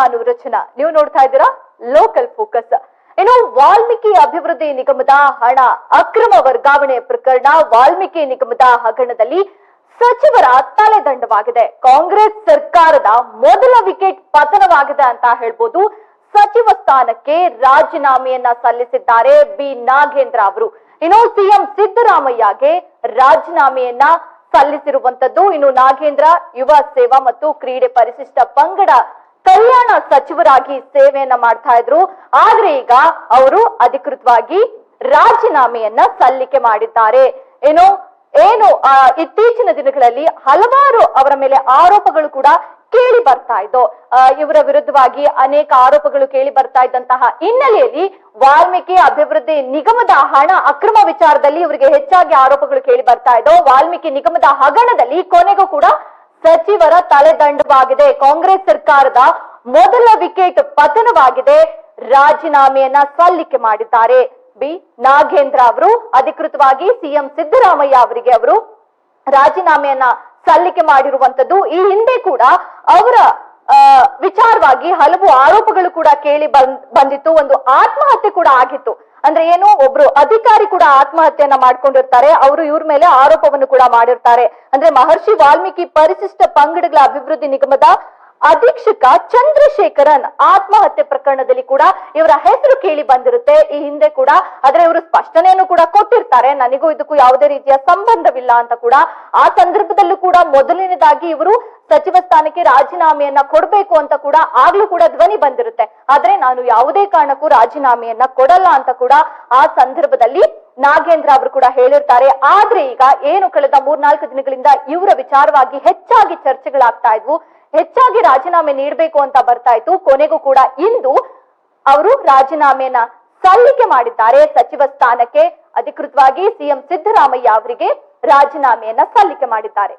ನಾನು ರಚನಾ. ನೀವು ನೋಡ್ತಾ ಇದ್ದೀರಾ? ಲೋಕಲ್ ಫೋಕಸ್ ಇನ್ನು ವಾಲ್ಮೀಕಿ ಅಭಿವೃದ್ಧಿ ನಿಗಮದ ಹಣ ಅಕ್ರಮ ವರ್ಗಾವಣೆ ಪ್ರಕರಣ ವಾಲ್ಮೀಕಿ ನಿಗಮದ ಹಗರಣದಲ್ಲಿ ಸಚಿವರ ತಲೆದಂಡವಾಗಿದೆ. ಕಾಂಗ್ರೆಸ್ ಸರ್ಕಾರದ ಮೊದಲ ವಿಕೆಟ್ ಪತನವಾಗಿದೆ ಅಂತ ಹೇಳ್ಬೋದು. ಸಚಿವ ಸ್ಥಾನಕ್ಕೆ ರಾಜೀನಾಮೆಯನ್ನ ಸಲ್ಲಿಸಿದ್ದಾರೆ ಬಿ. ನಾಗೇಂದ್ರ ಅವರು. ಇನ್ನು ಸಿಎಂ ಸಿದ್ದರಾಮಯ್ಯಗೆ ರಾಜೀನಾಮೆಯನ್ನ ಸಲ್ಲಿಸಿರುವಂತದ್ದು ಇನ್ನು ನಾಗೇಂದ್ರ ಯುವ ಸೇವಾ ಮತ್ತು ಕ್ರೀಡೆ ಪರಿಶಿಷ್ಟ ಪಂಗಡ ಕಲ್ಯಾಣ ಸಚಿವರಾಗಿ ಸೇವೆಯನ್ನ ಮಾಡ್ತಾ ಇದ್ರು. ಆದ್ರೆ ಈಗ ಅವರು ಅಧಿಕೃತವಾಗಿ ರಾಜೀನಾಮೆಯನ್ನ ಸಲ್ಲಿಕೆ ಮಾಡಿದ್ದಾರೆ. ಏನು ಏನು ಇತ್ತೀಚಿನ ದಿನಗಳಲ್ಲಿ ಹಲವಾರು ಅವರ ಮೇಲೆ ಆರೋಪಗಳು ಕೂಡ ಕೇಳಿ ಬರ್ತಾ ಇದ್ದು ಇವರ ವಿರುದ್ಧವಾಗಿ ಅನೇಕ ಆರೋಪಗಳು ಕೇಳಿ ಬರ್ತಾ ಇದ್ದಂತಹ ಹಿನ್ನೆಲೆಯಲ್ಲಿ ವಾಲ್ಮೀಕಿ ಅಭಿವೃದ್ಧಿ ನಿಗಮದ ಹಣ ಅಕ್ರಮ ವಿಚಾರದಲ್ಲಿ ಇವರಿಗೆ ಹೆಚ್ಚಾಗಿ ಆರೋಪಗಳು ಕೇಳಿ ಬರ್ತಾ ಇದ್ದು ವಾಲ್ಮೀಕಿ ನಿಗಮದ ಹಗರಣದಲ್ಲಿ ಕೊನೆಗೂ ಕೂಡ ಸಚಿವರ ತಲೆದಂಡವಾಗಿದೆ. ಕಾಂಗ್ರೆಸ್ ಸರ್ಕಾರದ ಮೊದಲ ವಿಕೆಟ್ ಪತನವಾಗಿದೆ. ರಾಜೀನಾಮೆಯನ್ನ ಸಲ್ಲಿಕೆ ಮಾಡಿದ್ದಾರೆ. ಬಿ. ನಾಗೇಂದ್ರ ಅವರು ಅಧಿಕೃತವಾಗಿ ಸಿಎಂ ಸಿದ್ದರಾಮಯ್ಯ ಅವರಿಗೆ ಅವರು ರಾಜೀನಾಮೆಯನ್ನ ಸಲ್ಲಿಕೆ ಮಾಡಿರುವಂತದ್ದು. ಈ ಹಿಂದೆ ಕೂಡ ಅವರ ವಿಚಾರವಾಗಿ ಹಲವು ಆರೋಪಗಳು ಕೂಡ ಕೇಳಿ ಬಂದ್- ಬಂದಿತ್ತು. ಒಂದು ಆತ್ಮಹತ್ಯೆ ಕೂಡ ಆಗಿತ್ತು. ಅಂದ್ರೆ ಏನು, ಒಬ್ರು ಅಧಿಕಾರಿ ಕೂಡ ಆತ್ಮಹತ್ಯೆಯನ್ನ ಮಾಡ್ಕೊಂಡಿರ್ತಾರೆ. ಅವರು ಇವ್ರ ಮೇಲೆ ಆರೋಪವನ್ನು ಕೂಡ ಮಾಡಿರ್ತಾರೆ. ಅಂದ್ರೆ ಮಹರ್ಷಿ ವಾಲ್ಮೀಕಿ ಪರಿಶಿಷ್ಟ ಪಂಗಡಗಳ ಅಭಿವೃದ್ಧಿ ನಿಗಮದ ಅಧೀಕ್ಷಕ ಚಂದ್ರಶೇಖರನ್ ಆತ್ಮಹತ್ಯೆ ಪ್ರಕರಣದಲ್ಲಿ ಕೂಡ ಇವರ ಹೆಸರು ಕೇಳಿ ಬಂದಿರುತ್ತೆ. ಈ ಹಿಂದೆ ಕೂಡ ಆದ್ರೆ ಇವರು ಸ್ಪಷ್ಟನೆಯನ್ನು ಕೂಡ ಕೊಟ್ಟಿರ್ತಾರೆ. ನನಗೂ ಇದಕ್ಕೂ ಯಾವುದೇ ರೀತಿಯ ಸಂಬಂಧವಿಲ್ಲ ಅಂತ ಕೂಡ ಆ ಸಂದರ್ಭದಲ್ಲೂ ಕೂಡ ಮೊದಲನೇದಾಗಿ ಇವರು ಸಚಿವ ಸ್ಥಾನಕ್ಕೆ ರಾಜೀನಾಮೆಯನ್ನ ಕೊಡಬೇಕು ಅಂತ ಕೂಡ ಆಗ್ಲೂ ಕೂಡ ಧ್ವನಿ ಬಂದಿರುತ್ತೆ. ಆದ್ರೆ ನಾನು ಯಾವುದೇ ಕಾರಣಕ್ಕೂ ರಾಜೀನಾಮೆಯನ್ನ ಕೊಡಲ್ಲ ಅಂತ ಕೂಡ ಆ ಸಂದರ್ಭದಲ್ಲಿ ನಾಗೇಂದ್ರ ಅವರು ಕೂಡ ಹೇಳಿರ್ತಾರೆ. ಆದ್ರೆ ಈಗ ಏನು ಕಳೆದ ಮೂರ್ನಾಲ್ಕು ದಿನಗಳಿಂದ ಇವರ ವಿಚಾರವಾಗಿ ಹೆಚ್ಚಾಗಿ ಚರ್ಚೆಗಳಾಗ್ತಾ ಇದ್ವು. ಹೆಚ್ಚಾಗಿ ರಾಜೀನಾಮೆ ನೀಡಬೇಕು ಅಂತ ಬರ್ತಾ ಇತ್ತು. ಕೊನೆಗೂ ಕೂಡ ಇಂದು ಅವರು ರಾಜೀನಾಮೆನ ಸಲ್ಲಿಕೆ ಮಾಡಿದ್ದಾರೆ. ಸಚಿವ ಸ್ಥಾನಕ್ಕೆ ಅಧಿಕೃತವಾಗಿ ಸಿಎಂ ಸಿದ್ದರಾಮಯ್ಯ ಅವರಿಗೆ ರಾಜೀನಾಮೆಯನ್ನ ಸಲ್ಲಿಕೆ ಮಾಡಿದ್ದಾರೆ.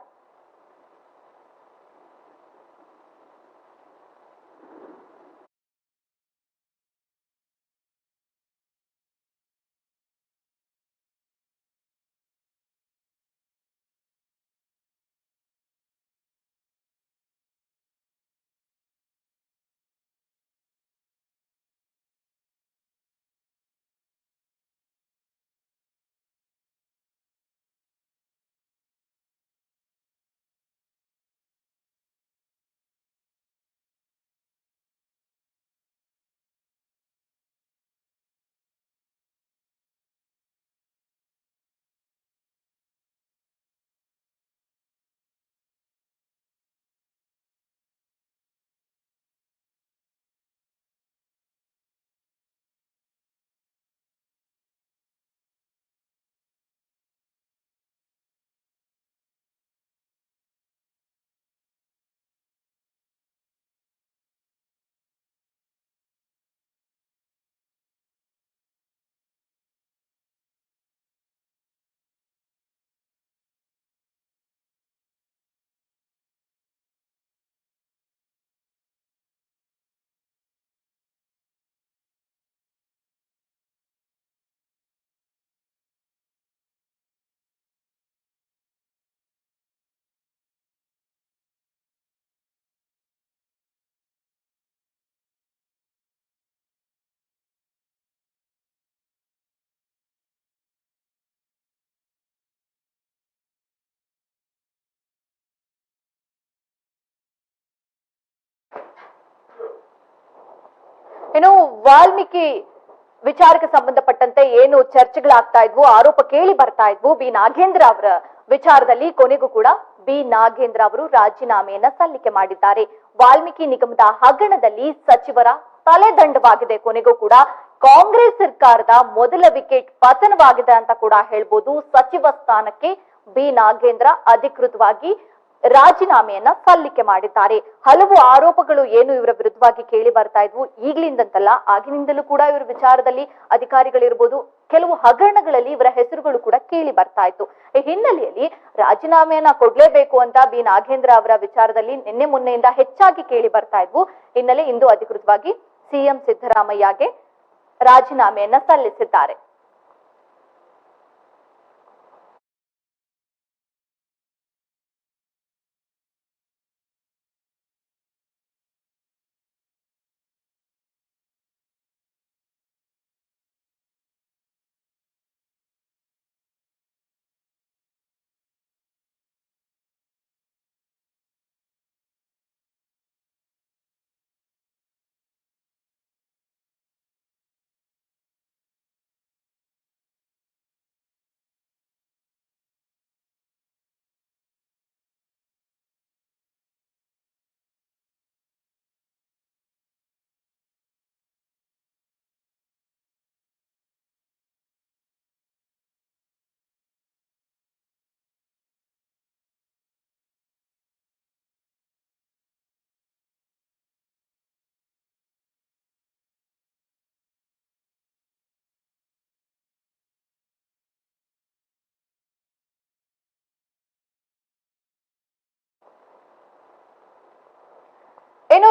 ಇನ್ನು ವಾಲ್ಮೀಕಿ ವಿಚಾರಕ್ಕೆ ಸಂಬಂಧಪಟ್ಟಂತೆ ಏನು ಚರ್ಚೆಗಳಾಗ್ತಾ ಇದ್ವು, ಆರೋಪ ಕೇಳಿ ಬರ್ತಾ ಇದ್ವು. ಬಿ. ನಾಗೇಂದ್ರ ಅವರ ವಿಚಾರದಲ್ಲಿ ಕೊನೆಗೂ ಕೂಡ ಬಿ. ನಾಗೇಂದ್ರ ಅವರು ರಾಜೀನಾಮೆಯನ್ನ ಸಲ್ಲಿಕೆ ಮಾಡಿದ್ದಾರೆ. ವಾಲ್ಮೀಕಿ ನಿಗಮದ ಹಗರಣದಲ್ಲಿ ಸಚಿವರ ತಲೆದಂಡವಾಗಿದೆ. ಕೊನೆಗೂ ಕೂಡ ಕಾಂಗ್ರೆಸ್ ಸರ್ಕಾರದ ಮೊದಲ ವಿಕೆಟ್ ಪತನವಾಗಿದೆ ಅಂತ ಕೂಡ ಹೇಳ್ಬೋದು. ಸಚಿವ ಸ್ಥಾನಕ್ಕೆ ಬಿ. ನಾಗೇಂದ್ರ ಅಧಿಕೃತವಾಗಿ ರಾಜೀನಾಮೆಯನ್ನ ಸಲ್ಲಿಕೆ ಮಾಡಿದ್ದಾರೆ. ಹಲವು ಆರೋಪಗಳು ಏನು ಇವರ ವಿರುದ್ಧವಾಗಿ ಕೇಳಿ ಬರ್ತಾ ಇದ್ವು. ಈಗ್ಲಿಂದಂತಲ್ಲ, ಆಗಿನಿಂದಲೂ ಕೂಡ ಇವರ ವಿಚಾರದಲ್ಲಿ ಅಧಿಕಾರಿಗಳಿರ್ಬೋದು, ಕೆಲವು ಹಗರಣಗಳಲ್ಲಿ ಇವರ ಹೆಸರುಗಳು ಕೂಡ ಕೇಳಿ ಬರ್ತಾ ಇತ್ತು. ಈ ಹಿನ್ನೆಲೆಯಲ್ಲಿ ರಾಜೀನಾಮೆಯನ್ನ ಕೊಡ್ಲೇಬೇಕು ಅಂತ ಬಿ. ನಾಗೇಂದ್ರ ಅವರ ವಿಚಾರದಲ್ಲಿ ನಿನ್ನೆ ಮೊನ್ನೆಯಿಂದ ಹೆಚ್ಚಾಗಿ ಕೇಳಿ ಬರ್ತಾ ಇದ್ವು. ಹಿನ್ನೆಲೆ ಇಂದು ಅಧಿಕೃತವಾಗಿ ಸಿಎಂ ಸಿದ್ದರಾಮಯ್ಯಗೆ ರಾಜೀನಾಮೆಯನ್ನ ಸಲ್ಲಿಸಿದ್ದಾರೆ.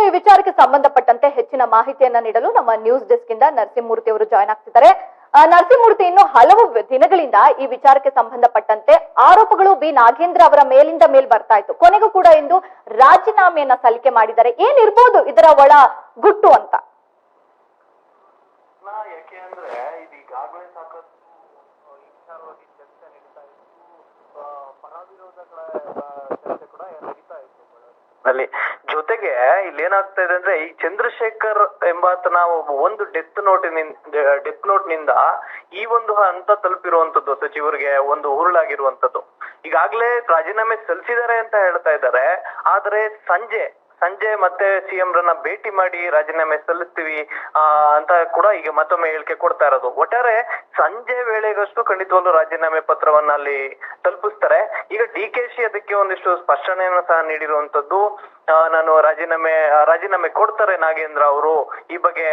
ಈ ವಿಚಾರಕ್ಕೆ ಸಂಬಂಧಪಟ್ಟಂತೆ ಹೆಚ್ಚಿನ ಮಾಹಿತಿಯನ್ನ ನೀಡಲು ನಮ್ಮ ನ್ಯೂಸ್ ಡೆಸ್ಕ್ ಇಂದ ನರಸಿಂಹಮೂರ್ತಿ ಅವರು ಜಾಯ್ನ್ ಆಗ್ತಿದ್ದಾರೆ. ನರಸಿಂಹಮೂರ್ತಿ ಇನ್ನು ಹಲವು ದಿನಗಳಿಂದ ಈ ವಿಚಾರಕ್ಕೆ ಸಂಬಂಧಪಟ್ಟಂತೆ ಆರೋಪಗಳು ಬಿ. ನಾಗೇಂದ್ರ ಅವರ ಮೇಲಿಂದ ಮೇಲ್ ಬರ್ತಾ ಇತ್ತು. ಕೊನೆಗೂ ಕೂಡ ಇಂದು ರಾಜೀನಾಮೆಯನ್ನ ಸಲ್ಲಿಕೆ ಮಾಡಿದ್ದಾರೆ. ಏನಿರ್ಬೋದು ಇದರ ಒಳ ಗುಟ್ಟು ಅಂತ? ಜೊತೆಗೆ ಇಲ್ಲಿ ಏನಾಗ್ತಾ ಇದೆ ಅಂದ್ರೆ ಈ ಚಂದ್ರಶೇಖರ್ ಎಂಬಾತನ ಒಬ್ಬ ಒಂದು ಡೆತ್ ನೋಟ್ ಡೆತ್ ನೋಟ್ನಿಂದ ಈ ಒಂದು ಹಂತ ತಲುಪಿರುವಂತದ್ದು ಸಚಿವರಿಗೆ, ಒಂದು ಉರುಳಾಗಿರುವಂತದ್ದು. ಈಗಾಗಲೇ ರಾಜೀನಾಮೆ ಸಲ್ಲಿಸಿದ್ದಾರೆ ಅಂತ ಹೇಳ್ತಾ ಇದ್ದಾರೆ. ಆದ್ರೆ ಸಂಜೆ ಸಂಜೆ ಮತ್ತೆ ಸಿಎಂ ರನ್ನ ಭೇಟಿ ಮಾಡಿ ರಾಜೀನಾಮೆ ಸಲ್ಲಿಸ್ತೀವಿ ಅಂತ ಕೂಡ ಈಗ ಮತ್ತೊಮ್ಮೆ ಹೇಳಿಕೆ ಕೊಡ್ತಾ ಇರೋದು. ಒಟ್ಟಾರೆ ಸಂಜೆ ವೇಳೆಗಷ್ಟು ಖಂಡಿತವಾಗ್ಲೂ ರಾಜೀನಾಮೆ ಪತ್ರವನ್ನ ಅಲ್ಲಿ ತಲುಪಿಸ್ತಾರೆ. ಈಗ ಡಿ ಕೆ ಶಿ ಅದಕ್ಕೆ ಒಂದಿಷ್ಟು ಸ್ಪಷ್ಟನೆಯನ್ನು ಸಹ ನೀಡಿರುವಂತದ್ದು ನಾನು ರಾಜೀನಾಮೆ ರಾಜೀನಾಮೆ ಕೊಡ್ತಾರೆ ನಾಗೇಂದ್ರ ಅವರು. ಈ ಬಗ್ಗೆ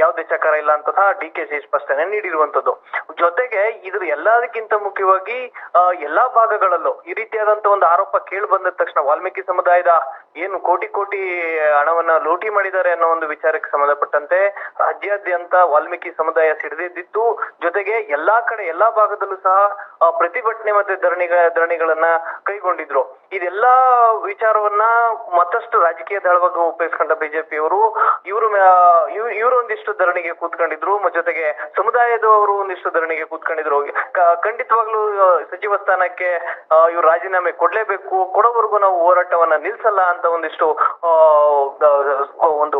ಯಾವುದೇ ಚಕಾರ ಇಲ್ಲ ಅಂತ ಸಹ ಡಿ ಕೆ ಶಿ ಸ್ಪಷ್ಟನೆ ನೀಡಿರುವಂತದ್ದು ಜೊತೆಗೆ ಇದ್ರ ಎಲ್ಲದಕ್ಕಿಂತ ಮುಖ್ಯವಾಗಿ ಎಲ್ಲಾ ಭಾಗಗಳಲ್ಲೂ ಈ ರೀತಿಯಾದಂತ ಒಂದು ಆರೋಪ ಕೇಳಿ ಬಂದ ತಕ್ಷಣ ವಾಲ್ಮೀಕಿ ಸಮುದಾಯದ ಏನು ಕೋಟಿ ಕೋಟಿ ಹಣವನ್ನ ಲೂಟಿ ಮಾಡಿದ್ದಾರೆ ಅನ್ನೋ ಒಂದು ವಿಚಾರಕ್ಕೆ ಸಂಬಂಧಪಟ್ಟಂತೆ ರಾಜ್ಯಾದ್ಯಂತ ವಾಲ್ಮೀಕಿ ಸಮುದಾಯ ಸಿಡಿದಿದ್ದು, ಜೊತೆಗೆ ಎಲ್ಲಾ ಕಡೆ, ಎಲ್ಲಾ ಭಾಗದಲ್ಲೂ ಸಹ ಪ್ರತಿಭಟನೆ ಮತ್ತೆ ಧರಣಿಗ ಧರಣಿಗಳನ್ನ ಕೈಗೊಂಡಿದ್ರು. ಇದೆಲ್ಲಾ ವಿಚಾರವನ್ನ ಮತ್ತಷ್ಟು ರಾಜಕೀಯ ದಳವಾಗಿ ಉಪಯೋಗಿಸ್ಕೊಂಡ ಬಿಜೆಪಿಯವರು, ಇವರು ಇವರು ಒಂದಿಷ್ಟು ಧರಣಿಗೆ ಕೂತ್ಕೊಂಡಿದ್ರು ಜೊತೆಗೆ ಸಮುದಾಯದವರು ಒಂದಿಷ್ಟು ಧರಣಿಗೆ ಕೂತ್ಕೊಂಡಿದ್ರು. ಖಂಡಿತವಾಗ್ಲೂ ಸಚಿವ ಸ್ಥಾನಕ್ಕೆ ಇವ್ರು ರಾಜೀನಾಮೆ ಕೊಡ್ಲೇಬೇಕು, ಕೊಡೋವರೆಗೂ ನಾವು ಹೋರಾಟವನ್ನ ನಿಲ್ಸಲ್ಲ ಅಂತ ಒಂದಿಷ್ಟು ಒಂದು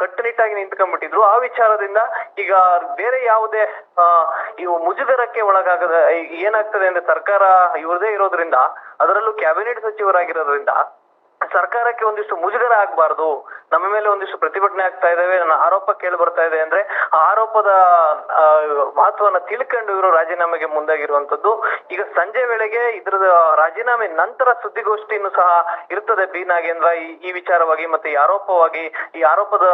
ಕಟ್ಟುನಿಟ್ಟಾಗಿ ನಿಂತ್ಕೊಂಡ್ಬಿಟ್ಟಿದ್ರು. ಆ ವಿಚಾರದಿಂದ ಈಗ ಬೇರೆ ಯಾವುದೇ ಇವು ಮುಜುಗರಕ್ಕೆ ಒಳಗಾಗದ, ಏನಾಗ್ತದೆ ಅಂದ್ರೆ ಸರ್ಕಾರ ಇವ್ರದೇ ಇರೋದ್ರಿಂದ, ಅದರಲ್ಲೂ ಕ್ಯಾಬಿನೆಟ್ ಸಚಿವರಾಗಿರೋದ್ರಿಂದ ಸರ್ಕಾರಕ್ಕೆ ಒಂದಿಷ್ಟು ಮುಜುಗರ ಆಗ್ಬಾರ್ದು. ನಮ್ಮ ಮೇಲೆ ಒಂದಿಷ್ಟು ಪ್ರತಿಭಟನೆ ಆಗ್ತಾ ಇದಾವೆ. ನನ್ನ ಆರೋಪ ಕೇಳಿ ಬರ್ತಾ ಇದೆ ಅಂದ್ರೆ ಆ ಆರೋಪದ ಮಹತ್ವವನ್ನು ತಿಳ್ಕೊಂಡು ಇವರು ರಾಜೀನಾಮೆಗೆ ಮುಂದಾಗಿರುವಂತದ್ದು. ಈಗ ಸಂಜೆ ವೇಳೆಗೆ ಇದ್ರ ರಾಜೀನಾಮೆ ನಂತರ ಸುದ್ದಿಗೋಷ್ಠಿನೂ ಸಹ ಇರ್ತದೆ. ಬಿ ನಾಗೇಂದ್ರ ಈ ವಿಚಾರವಾಗಿ ಮತ್ತೆ ಈ ಆರೋಪವಾಗಿ, ಈ ಆರೋಪದ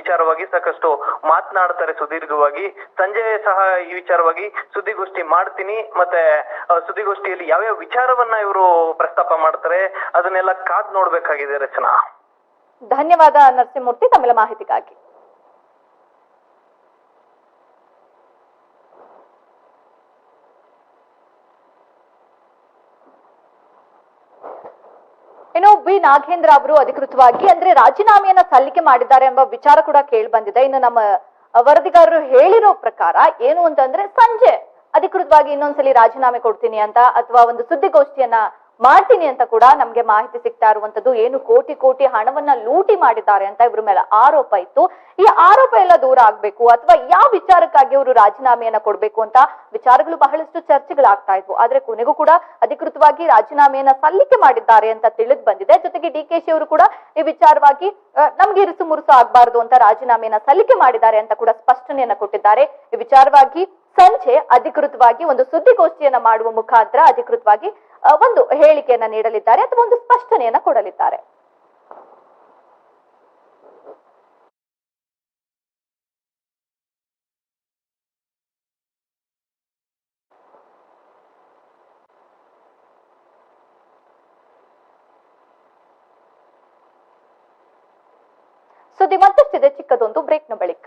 ವಿಚಾರವಾಗಿ ಸಾಕಷ್ಟು ಮಾತನಾಡ್ತಾರೆ ಸುದೀರ್ಘವಾಗಿ. ಸಂಜೆ ಸಹ ಈ ವಿಚಾರವಾಗಿ ಸುದ್ದಿಗೋಷ್ಠಿ ಮಾಡ್ತೀನಿ. ಮತ್ತೆ ಸುದ್ದಿಗೋಷ್ಠಿಯಲ್ಲಿ ಯಾವ್ಯಾವ ವಿಚಾರವನ್ನ ಇವರು ಪ್ರಸ್ತಾಪ ಮಾಡ್ತಾರೆ, ಅದನ್ನೆಲ್ಲ ಕಾದ್ ನೋಡ್ಬೇಕಾಗಿದೆ ರಚನಾ. ಧನ್ಯವಾದ ನರಸಿಂಹಮೂರ್ತಿ ತಮ್ಮೆಲ್ಲ ಮಾಹಿತಿಗಾಗಿ. ಇನ್ನು ಬಿ ನಾಗೇಂದ್ರ ಅವರು ಅಧಿಕೃತವಾಗಿ ಅಂದ್ರೆ ರಾಜೀನಾಮೆಯನ್ನ ಸಲ್ಲಿಕೆ ಮಾಡಿದ್ದಾರೆ ಎಂಬ ವಿಚಾರ ಕೂಡ ಕೇಳಿ ಬಂದಿದೆ. ಇನ್ನು ನಮ್ಮ ವರದಿಗಾರರು ಹೇಳಿರೋ ಪ್ರಕಾರ ಏನು ಅಂತಂದ್ರೆ ಸಂಜೆ ಅಧಿಕೃತವಾಗಿ ಇನ್ನೊಂದ್ಸಲಿ ರಾಜೀನಾಮೆ ಕೊಡ್ತೀನಿ ಅಂತ ಅಥವಾ ಒಂದು ಸುದ್ದಿಗೋಷ್ಠಿಯನ್ನ ಮಾಡ್ತೀನಿ ಅಂತ ಕೂಡ ನಮ್ಗೆ ಮಾಹಿತಿ ಸಿಗ್ತಾ ಇರುವಂತದ್ದು. ಏನು ಕೋಟಿ ಕೋಟಿ ಹಣವನ್ನ ಲೂಟಿ ಮಾಡಿದ್ದಾರೆ ಅಂತ ಇವ್ರ ಮೇಲೆ ಆರೋಪ ಇತ್ತು. ಈ ಆರೋಪ ಎಲ್ಲ ದೂರ ಆಗ್ಬೇಕು ಅಥವಾ ಯಾವ ವಿಚಾರಕ್ಕಾಗಿ ಅವರು ರಾಜೀನಾಮೆಯನ್ನ ಕೊಡ್ಬೇಕು ಅಂತ ವಿಚಾರಗಳು ಬಹಳಷ್ಟು ಚರ್ಚೆಗಳಾಗ್ತಾ ಇದ್ವು. ಆದ್ರೆ ಕೊನೆಗೂ ಕೂಡ ಅಧಿಕೃತವಾಗಿ ರಾಜೀನಾಮೆಯನ್ನ ಸಲ್ಲಿಕೆ ಮಾಡಿದ್ದಾರೆ ಅಂತ ತಿಳಿದು ಬಂದಿದೆ. ಜೊತೆಗೆ ಡಿ ಕೆ ಅವರು ಕೂಡ ಈ ವಿಚಾರವಾಗಿ ನಮ್ಗೆ ಇರಿಸು ಮುರುಸು ಆಗ್ಬಾರ್ದು ಅಂತ ರಾಜೀನಾಮೆಯನ್ನ ಸಲ್ಲಿಕೆ ಮಾಡಿದ್ದಾರೆ ಅಂತ ಕೂಡ ಸ್ಪಷ್ಟನೆಯನ್ನ ಕೊಟ್ಟಿದ್ದಾರೆ. ಈ ವಿಚಾರವಾಗಿ ಸಂಜೆ ಅಧಿಕೃತವಾಗಿ ಒಂದು ಸುದ್ದಿಗೋಷ್ಠಿಯನ್ನ ಮಾಡುವ ಮುಖಾಂತರ ಅಧಿಕೃತವಾಗಿ ಒಂದು ಹೇಳಿಕೆಯನ್ನ ನೀಡಲಿದ್ದಾರೆ ಅಥವಾ ಒಂದು ಸ್ಪಷ್ಟನೆಯನ್ನ ಕೊಡಲಿದ್ದಾರೆ. ಸುದ್ದಿ ಮತ್ತಷ್ಟಿದೆ, ಚಿಕ್ಕದೊಂದು ಬ್ರೇಕ್ನ ಬಳಿಕ.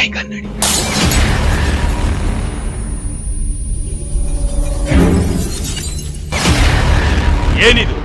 ಕೈಗನ್ನಡಿ ಏನಿದು